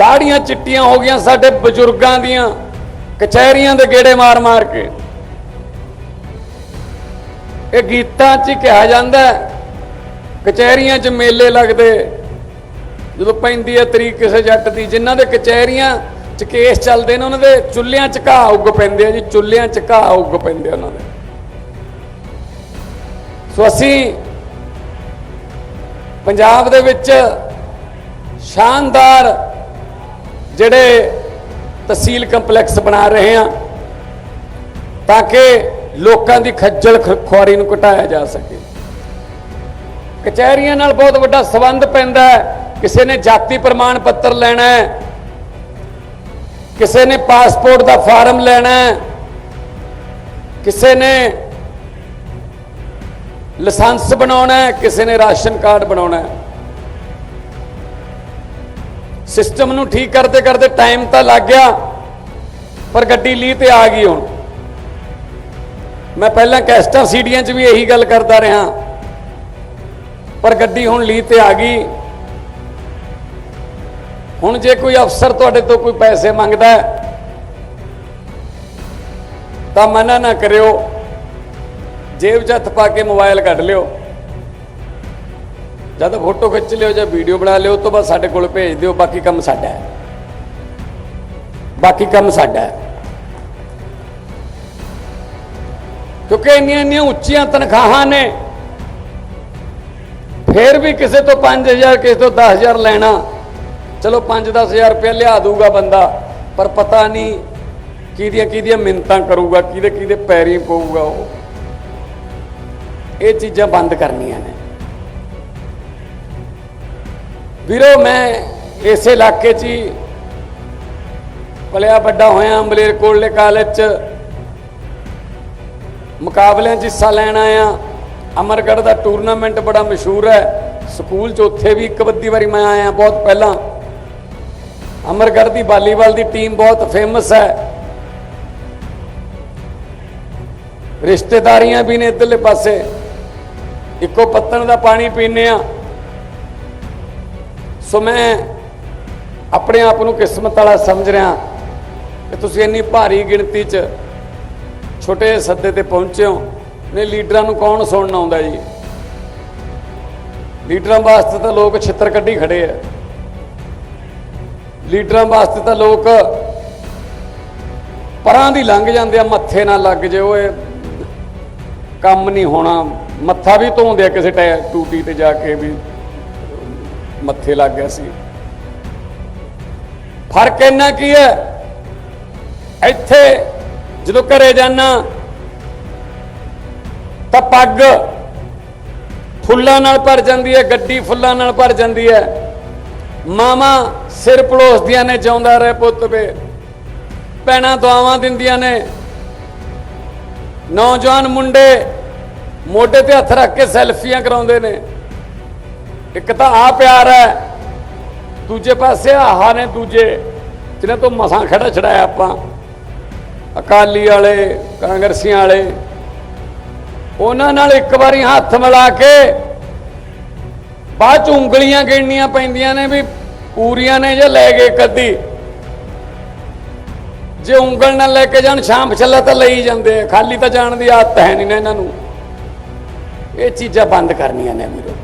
ਦਾੜੀਆਂ ਚਿੱਟੀਆਂ ਹੋ ਗਈਆਂ ਸਾਡੇ ਬਜ਼ੁਰਗਾਂ ਦੀਆਂ, ਕਚਹਿਰੀਆਂ ਦੇ ਗੇੜੇ ਮਾਰ-ਮਾਰ ਕੇ। ਇਹ ਗੀਤਾਂ 'ਚ ਹੀ ਕਿਹਾ ਜਾਂਦਾ ਕਚਹਿਰੀਆਂ 'ਚ ਮੇਲੇ ਲੱਗਦੇ, ਜਦੋਂ ਪੈਂਦੀ ਹੈ ਤਰੀਕ ਕਿਸੇ ਜੱਟ ਦੀ, ਜਿਨ੍ਹਾਂ ਦੇ ਕਚਹਿਰੀਆਂ 'ਚ ਕੇਸ ਚੱਲਦੇ ਨੇ, ਉਹਨਾਂ ਦੇ ਚੁੱਲ੍ਹਿਆਂ 'ਚ ਘਾਹ ਉੱਗ ਪੈਂਦੇ ਆ ਜੀ, ਚੁੱਲ੍ਹਿਆਂ 'ਚ ਘਾਹ ਉੱਗ ਪੈਂਦੇ ਉਹਨਾਂ ਦੇ। ਸੋ ਅਸੀਂ ਪੰਜਾਬ ਦੇ ਵਿੱਚ ਸ਼ਾਨਦਾਰ ਜਿਹੜੇ ਤਹਿਸੀਲ ਕੰਪਲੈਕਸ ਬਣਾ ਰਹੇ ਹਾਂ ਤਾਂ ਕਿ ਲੋਕਾਂ ਦੀ ਖੱਜਲ ਖੁਆਰੀ ਨੂੰ ਘਟਾਇਆ ਜਾ ਸਕੇ। ਕਚਹਿਰੀਆਂ ਨਾਲ ਬਹੁਤ ਵੱਡਾ ਸਬੰਧ ਪੈਂਦਾ ਹੈ। ਕਿਸੇ ਨੇ ਜਾਤੀ ਪ੍ਰਮਾਣ ਪੱਤਰ ਲੈਣਾ ਹੈ। ਕਿਸੇ ਨੇ ਪਾਸਪੋਰਟ ਦਾ ਫਾਰਮ ਲੈਣਾ ਹੈ। ਕਿਸੇ ਨੇ ਲਾਇਸੈਂਸ ਬਣਾਉਣਾ ਹੈ। ਕਿਸੇ ਨੇ ਰਾਸ਼ਨ ਕਾਰਡ ਬਣਾਉਣਾ ਹੈ। ਸਿਸਟਮ ਨੂੰ ਠੀਕ ਕਰਦੇ ਕਰਦੇ ਟਾਈਮ ਤਾਂ ਲੱਗ ਗਿਆ, ਪਰ ਗੱਡੀ ਲੀ ਤੇ ਆ ਗਈ ਹੁਣ। ਮੈਂ ਪਹਿਲਾਂ ਕੈਸਟਾਂ ਸੀਡੀਆਂ 'ਚ ਵੀ ਇਹੀ ਗੱਲ ਕਰਦਾ ਰਿਹਾ, ਪਰ ਗੱਡੀ ਹੁਣ ਲੀ ਤੇ ਆ ਗਈ। ਹੁਣ ਜੇ ਕੋਈ ਅਫਸਰ ਤੁਹਾਡੇ ਤੋਂ ਕੋਈ ਪੈਸੇ ਮੰਗਦਾ ਤਾਂ ਮਨਾ ਨਾ ਕਰਿਓ। ਜੇਬ 'ਚ ਹੱਥ ਪਾ ਕੇ ਮੋਬਾਈਲ ਕੱਢ ਲਿਓ। ਜਦ ਫੋਟੋ ਖਿੱਚ ਲਿਓ ਜਾਂ ਵੀਡੀਓ ਬਣਾ ਲਿਓ ਉਸ ਤੋਂ ਬਾਅਦ ਸਾਡੇ ਕੋਲ ਭੇਜ ਦਿਓ, ਬਾਕੀ ਕੰਮ ਸਾਡਾ ਹੈ। ਬਾਕੀ ਕੰਮ ਸਾਡਾ ਹੈ। ਕਿਉਂਕਿ ਇੰਨੀਆਂ ਇੰਨੀਆਂ ਉੱਚੀਆਂ ਤਨਖਾਹਾਂ ਨੇ, ਫਿਰ ਵੀ ਕਿਸੇ ਤੋਂ 5000 ਕਿਸੇ ਤੋਂ 10000 ਲੈਣਾ। ਚਲੋ 5-10000 ਰੁਪਏ ਲਿਆ ਦੂਗਾ ਬੰਦਾ, ਪਰ ਪਤਾ ਨਹੀਂ ਕਿਹਦੀਆਂ ਕਿਹਦੀਆਂ ਮਿੰਤਾਂ ਕਰੂਗਾ, ਕਿਹਦੇ ਕਿਹਦੇ ਪੈਰੀ ਪਊਗਾ ਉਹ। ਇਹ ਚੀਜ਼ਾਂ ਬੰਦ ਕਰਨੀਆਂ ਨੇ। ਵੀਰੋ, ਮੈਂ ਇਸੇ ਇਲਾਕੇ 'ਚ ਹੀ ਪਲਿਆ ਵੱਡਾ ਹੋਇਆ, ਅੰਬਲੇਰ ਕੋਲਲੇ ਕਾਲਜ 'ਚ ਮੁਕਾਬਲਿਆਂ 'ਚ ਹਿੱਸਾ ਲੈਣ ਆਇਆ। ਅਮਰਗੜ੍ਹ ਦਾ ਟੂਰਨਾਮੈਂਟ ਬੜਾ ਮਸ਼ਹੂਰ ਹੈ। ਸਕੂਲ 'ਚ ਉੱਥੇ ਵੀ ਇੱਕ ਬੱਦੀ ਵਾਰੀ ਮੈਂ ਆਇਆ ਬਹੁਤ ਪਹਿਲਾਂ। ਅਮਰਗੜ੍ਹ ਦੀ ਵਾਲੀਬਾਲ ਦੀ ਟੀਮ ਬਹੁਤ ਫੇਮਸ ਹੈ। ਰਿਸ਼ਤੇਦਾਰੀਆਂ ਵੀ ਨੇ ਇੱਧਰਲੇ ਪਾਸੇ। ਇੱਕੋ ਪੱਤਣ ਦਾ ਪਾਣੀ ਪੀਂਦੇ ਆ। ਸੋ ਮੈਂ ਆਪਣੇ ਆਪ ਨੂੰ ਕਿਸਮਤ ਵਾਲਾ ਸਮਝ ਰਿਹਾ ਕਿ ਤੁਸੀਂ ਇੰਨੀ ਭਾਰੀ ਗਿਣਤੀ 'ਚ ਛੋਟੇ ਸੱਦੇ ਤੇ ਪਹੁੰਚੇ ਹੋ। ਨੇ ਲੀਡਰਾਂ ਨੂੰ ਕੌਣ ਸੁਣਨ ਆਉਂਦਾ ਜੀ? ਲੀਡਰਾਂ ਵਾਸਤੇ ਤਾਂ ਲੋਕ ਛਿੱਤਰ ਕੱਢੀ ਖੜੇ ਆ। ਲੀਡਰਾਂ ਵਾਸਤੇ ਤਾਂ ਲੋਕ ਪਰਾਂ ਦੀ ਲੰਘ ਜਾਂਦੇ ਆ, ਮੱਥੇ ਨਾਲ ਲੱਗ ਜੇ, ਓਏ, ਕੰਮ ਨਹੀਂ ਹੋਣਾ। ਮੱਥਾ ਵੀ ਧੋਂਦੇ ਆ ਕਿਸੇ ਟੈ ਟੂਟੀ ਤੇ ਜਾ ਕੇ ਵੀ। ਮੱਥੇ ਲੱਗ ਗਿਆ ਸੀ। ਫ਼ਰਕ ਇੰਨਾ ਕੀ ਹੈ? ਇੱਥੇ ਜਦੋਂ ਘਰੇ ਜਾਣਾ ਤਾਂ ਪੱਗ ਫੁੱਲਾਂ ਨਾਲ ਭਰ ਜਾਂਦੀ ਹੈ, ਗੱਡੀ ਫੁੱਲਾਂ ਨਾਲ ਭਰ ਜਾਂਦੀ ਹੈ। ਮਾਮਾ ਸਿਰ ਪਲੋਸਦੀਆਂ ਨੇ, ਜਿਉਂਦਾ ਰਹਿ ਪੁੱਤ ਵੇ। ਪੈਣਾ ਦੁਆਵਾਂ ਦਿੰਦੀਆਂ ਨੇ। ਨੌਜਵਾਨ ਮੁੰਡੇ ਮੋਢੇ ਤੇ ਹੱਥ ਰੱਖ ਕੇ ਸੈਲਫੀਆਂ ਕਰਾਉਂਦੇ ਨੇ। ਇੱਕ ਤਾਂ ਆ ਪਿਆਰ ਹੈ, ਦੂਜੇ ਪਾਸੇ ਆਹਾ ਨੇ ਦੂਜੇ, ਜਿਹਨਾਂ ਤੋਂ ਮਸਾਂ ਖੜਾ ਛੜਾਇਆ ਆਪਾਂ। ਅਕਾਲੀ ਵਾਲੇ, ਕਾਂਗਰਸੀਆਂ ਵਾਲੇ, ਉਹਨਾਂ ਨਾਲ ਇੱਕ ਵਾਰੀ ਹੱਥ ਮਿਲਾ ਕੇ ਬਾਅਦ ਚ ਉਂਗਲੀਆਂ ਗਿਣਨੀਆਂ ਪੈਂਦੀਆਂ ਨੇ ਵੀ ਪੂਰੀਆਂ ਨੇ ਜਾਂ ਲੈ ਗਏ ਕਦੀ। ਜੇ ਉਂਗਲ ਨਾਲ ਲੈ ਕੇ ਜਾਣ ਸ਼ਾਮ ਛੱਲਾ ਤਾਂ ਲਈ ਜਾਂਦੇ ਖਾਲੀ ਤਾਂ ਜਾਣ ਦੀ ਆਦਤ ਹੈ ਨਹੀਂ ਨਾ ਇਹਨਾਂ ਨੂੰ। ਇਹ ਚੀਜ਼ਾਂ ਬੰਦ ਕਰਨੀਆਂ ਨੇ ਵੀਰੋ।